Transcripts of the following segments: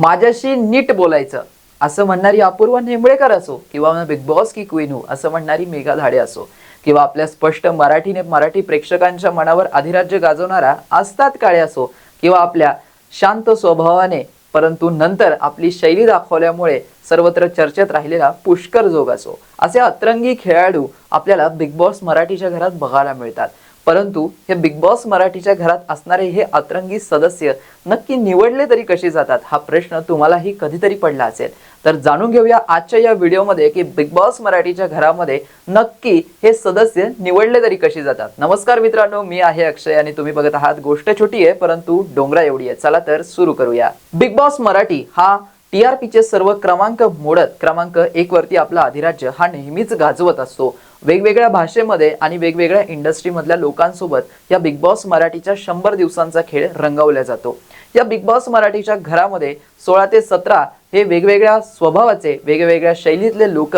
माझ्याशी नीट बोलायचं. असं म्हणणारी अपूर्वा नेंबळेकर असो किंवा बिग बॉस की क्वीन हो असं म्हणणारी मेघा धाडे असो किंवा आपल्या स्पष्ट मराठीने मराठी प्रेक्षकांच्या मनावर अधिराज्य गाजवणारा आस्ताद काळे असो किंवा आपल्या शांत स्वभावाने परंतु नंतर आपली शैली दाखवल्यामुळे सर्वत्र चर्चेत राहिलेला पुष्कर जोग असो. असे अतरंगी खेळाडू आपल्याला बिग बॉस मराठीच्या घरात बघायला मिळतात. परंतु हे बिग बॉस मराठीच्या घरात असणारे हे अतरंगी सदस्य नक्की निवडले तरी कसे जातात? हा प्रश्न तुम्हालाही कधीतरी पडला असेल. तर जाणून घेऊया आजच्या या व्हिडिओमध्ये की बिग बॉस मराठीच्या घरामध्ये नक्की हे सदस्य निवडले तरी कसे जातात? नमस्कार मित्रांनो मी आहे अक्षय आणि तुम्ही बघत आहात गोष्ट छोटी आहे परंतु डोंगरा एवढी आहे. चला तर सुरू करूया. बिग बॉस मराठी हा टीआरपीचे सर्व क्रमांक मोडत क्रमांक एक वरती आपला अधिराज्य हा नेहमीच गाजवत असतो. वेगवेगळ्या भाषेमध्ये आणि वेगवेगळ्या इंडस्ट्रीमधल्या लोकांसोबत या बिग बॉस मराठीच्या शंभर दिवसांचा खेळ रंगवला जातो. या बिग बॉस मराठीच्या घरामध्ये सोळा ते सतरा हे वेगवेगळ्या स्वभावाचे वेगवेगळ्या शैलीतले लोक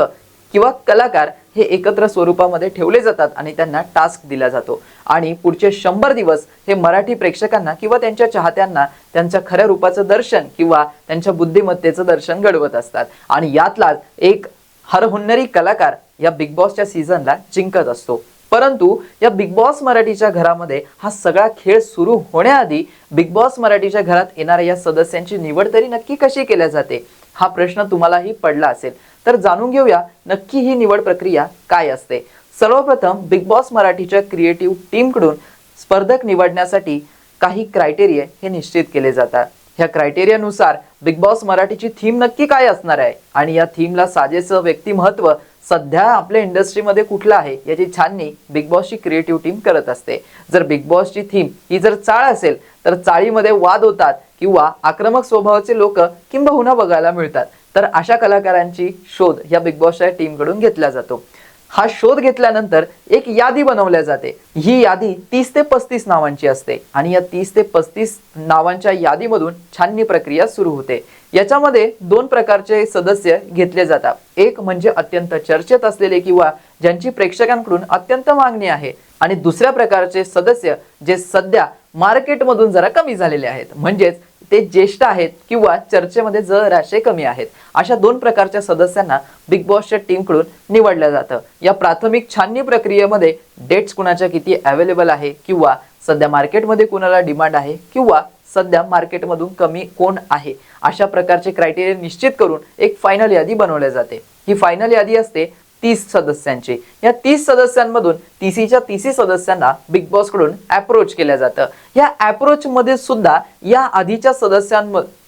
किंवा कलाकार हे एकत्र स्वरूपामध्ये ठेवले जातात आणि त्यांना टास्क दिला जातो. आणि पुढचे शंभर दिवस हे मराठी प्रेक्षकांना किंवा त्यांच्या चाहत्यांना त्यांच्या खऱ्या रूपाचं दर्शन किंवा त्यांच्या बुद्धिमत्तेचं दर्शन घडवत असतात. आणि यातलाच एक हरहुन्नरी कलाकार या बिग बॉसच्या सीझनला जिंकत असतो. परंतु या बिग बॉस मराठीच्या घरामध्ये हा सगळा खेळ सुरू होण्याआधी बिग बॉस मराठीच्या घरात येणाऱ्या या सदस्यांची निवड तरी नक्की कशी केल्या जाते? हा प्रश्न तुम्हालाही पडला असेल. तर जाणून घेऊया नक्की ही निवड प्रक्रिया काय असते. सर्वप्रथम बिग बॉस मराठीच्या क्रिएटिव्ह टीमकडून स्पर्धक निवडण्यासाठी काही क्रायटेरिया हे निश्चित केले जातात. ह्या क्रायटेरियानुसार बिग बॉस मराठीची थीम नक्की काय असणार आहे? आणि या थीमला साजेसं व्यक्तिमत्व सध्या आपल्या इंडस्ट्रीमध्ये कुठलं आहे याची छाननी बिग बॉसची क्रिएटिव्ह टीम करत असते. जर बिग बॉसची थीम ही जर चाळ असेल तर चाळीमध्ये वाद होतात किंवा आक्रमक स्वभावाचे लोक किंबहुना बघायला मिळतात. तर अशा कलाकारांची शोध या बिग बॉसच्या टीमकडून घेतला जातो. हा शोध घेतल्यानंतर एक यादी बनवल्या जाते. ही यादी तीस ते पस्तीस नावांची असते आणि या तीस ते पस्तीस नावांच्या यादीमधून छाननी प्रक्रिया सुरू होते. याच्यामध्ये दोन प्रकारचे सदस्य घेतले जातात. एक म्हणजे अत्यंत चर्चेत असलेले किंवा ज्यांची प्रेक्षकांकडून अत्यंत मागणी आहे आणि दुसऱ्या प्रकारचे सदस्य जे सध्या मार्केटमधून जरा कमी झालेले आहेत. म्हणजेच ते ज्येष्ठ आहेत किंवा चर्चेमध्ये जराशे कमी आहेत अशा दोन प्रकारच्या सदस्यांना बिग बॉसच्या टीमकडून निवडलं जातं. या प्राथमिक छाननी प्रक्रियेमध्ये डेट्स कुणाच्या किती अवेलेबल आहे किंवा सध्या मार्केटमध्ये कुणाला डिमांड आहे किंवा सध्या मार्केटमधून कमी कोण आहे अशा प्रकारचे क्रायटेरिया निश्चित करून एक फायनल यादी बनवल्या जाते. ही फायनल यादी असते तीस सदस्यांची. या तीस सदस्यांमधून तीसीच्या तीसी सदस्यांना बिग बॉसकडून अप्रोच केल्या जातं. या अप्रोच मध्ये सुद्धा या आधीच्या सदस्यांमध्ये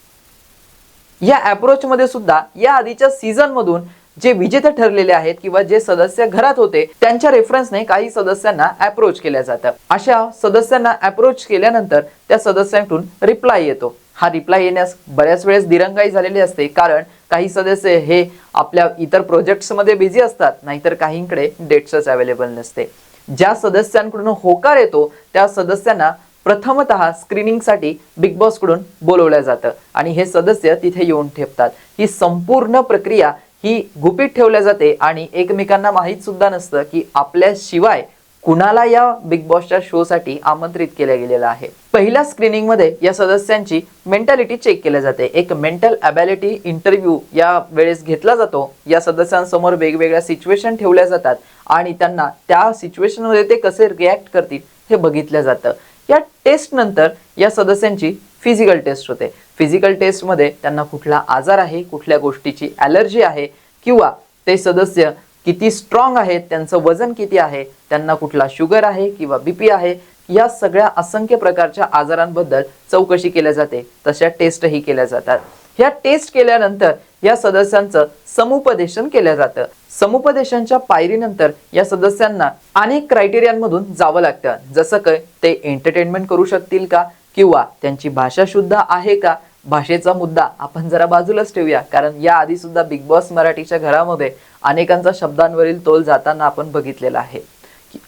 या अप्रोच मध्ये सुद्धा या आधीच्या सीझन मधून जे विजेते ठरलेले आहेत किंवा जे सदस्य घरात होते त्यांच्या रेफरन्सने काही सदस्यांना अप्रोच केल्या जातं. अशा सदस्यांना अप्रोच केल्यानंतर त्या सदस्यांकडून रिप्लाय येतो. हा रिप्लाय येण्यास बऱ्याच वेळेस दिरंगाई झालेली असते कारण काही सदस्य हे आपल्या इतर प्रोजेक्ट्समध्ये बिझी असतात नाहीतर काहींकडे डेट्सच अवेलेबल नसते. ज्या सदस्यांकडून होकार येतो त्या सदस्यांना प्रथमतः स्क्रीनिंगसाठी बिग बॉसकडून बोलवलं जातं. आणि हे सदस्य तिथे येऊन ठेपतात. ही संपूर्ण प्रक्रिया ही गुपित ठेवल्या जाते आणि एकमेकांना माहीत सुद्धा नसतं की आपल्याशिवाय कुणाला या बिग बॉसच्या शो साठी आमंत्रित केलं गेलेलं आहे? पहिल्या स्क्रीनिंगमध्ये या सदस्यांची मेंटॅलिटी चेक केल्या जाते. एक मेंटल अबॅलिटी इंटरव्ह्यू या वेळेस घेतला जातो. या सदस्यांसमोर वेगवेगळ्या सिच्युएशन ठेवल्या जातात आणि त्यांना त्या सिच्युएशनमध्ये ते कसे रिॲक्ट करतील हे बघितलं जातं. या टेस्ट नंतर या सदस्यांची फिजिकल टेस्ट होते. फिजिकल टेस्टमध्ये त्यांना कुठला आजार आहे कुठल्या गोष्टीची ॲलर्जी आहे किंवा ते सदस्य किती स्ट्रॉंग आहेत त्यांचं वजन किती आहे त्यांना कुठला शुगर आहे किंवा बीपी आहे या सगळ्या असंख्य प्रकारच्या आजारांबद्दल चौकशी केल्या जाते. तशा टेस्टही केल्या जातात. ह्या टेस्ट केल्यानंतर या सदस्यांचं समुपदेशन केलं जातं. समुपदेशनच्या पायरीनंतर या सदस्यांना अनेक क्रायटेरियांमधून जावं लागतं. जसं काय ते एंटरटेनमेंट करू शकतील का? किंवा त्यांची भाषा शुद्ध आहे का? भाषेचा मुद्दा आपण जरा बाजूलाच ठेवूया. कारण या आधी सुद्धा बिग बॉस मराठीच्या घरामध्ये अनेकांचा शब्दांवरील तोल जाताना आपण बघितलेला आहे.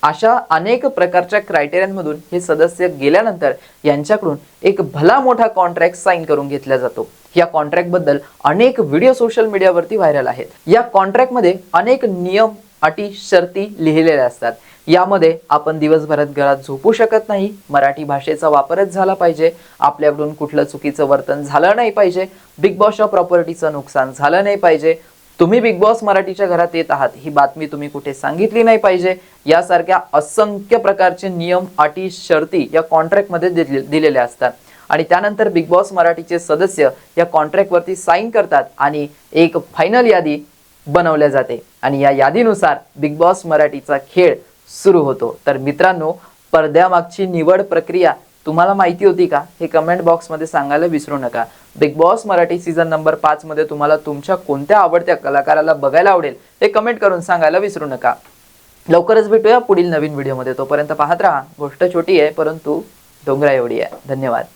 अशा अनेक प्रकारच्या क्रायटेरियांमधून हे सदस्य गेल्यानंतर यांच्याकडून एक भला मोठा कॉन्ट्रॅक्ट साईन करून घेतला जातो. या कॉन्ट्रॅक्टबद्दल अनेक व्हिडिओ सोशल मीडियावरती व्हायरल आहेत. या कॉन्ट्रॅक्टमध्ये अनेक नियम अटी शर्ती लिहिलेल्या असतात. यामध्ये आपण दिवसभरात घरात झोपू शकत नाही मराठी भाषेचा वापरच झाला पाहिजे आपल्याकडून कुठलं चुकीचं वर्तन झालं नाही पाहिजे बिग बॉसच्या प्रॉपर्टीचं नुकसान झालं नाही पाहिजे. तुम्ही बिग बॉस मराठीच्या घरात येत आहात ही बातमी तुम्ही कुठे सांगितली नाही पाहिजे. यासारख्या असंख्य प्रकारचे नियम अटी शर्ती या कॉन्ट्रॅक्टमध्ये दिलेल्या असतात. आणि त्यानंतर बिग बॉस मराठीचे सदस्य या कॉन्ट्रॅक्टवरती साईन करतात आणि एक फायनल यादी बनवल्या जाते. आणि या यादीनुसार बिग बॉस मराठीचा खेळ सुरू होतो. तर मित्रांनो पडद्यामागची निवड प्रक्रिया तुम्हाला माहिती होती का? हे कमेंट बॉक्समध्ये सांगायला विसरू नका. Big boss Marathi season number पाच मध्ये तुम्हाला तुमच्या कोणत्या आवडत्या कलाकाराला बघायला आवडेल हे कमेंट करून सांगायला विसरू नका. लवकरच भेटूया पुढील नवीन व्हिडिओमध्ये तोपर्यंत पाहत राहा. गोष्ट छोटी आहे परंतु डोंगरा एवढी आहे. धन्यवाद.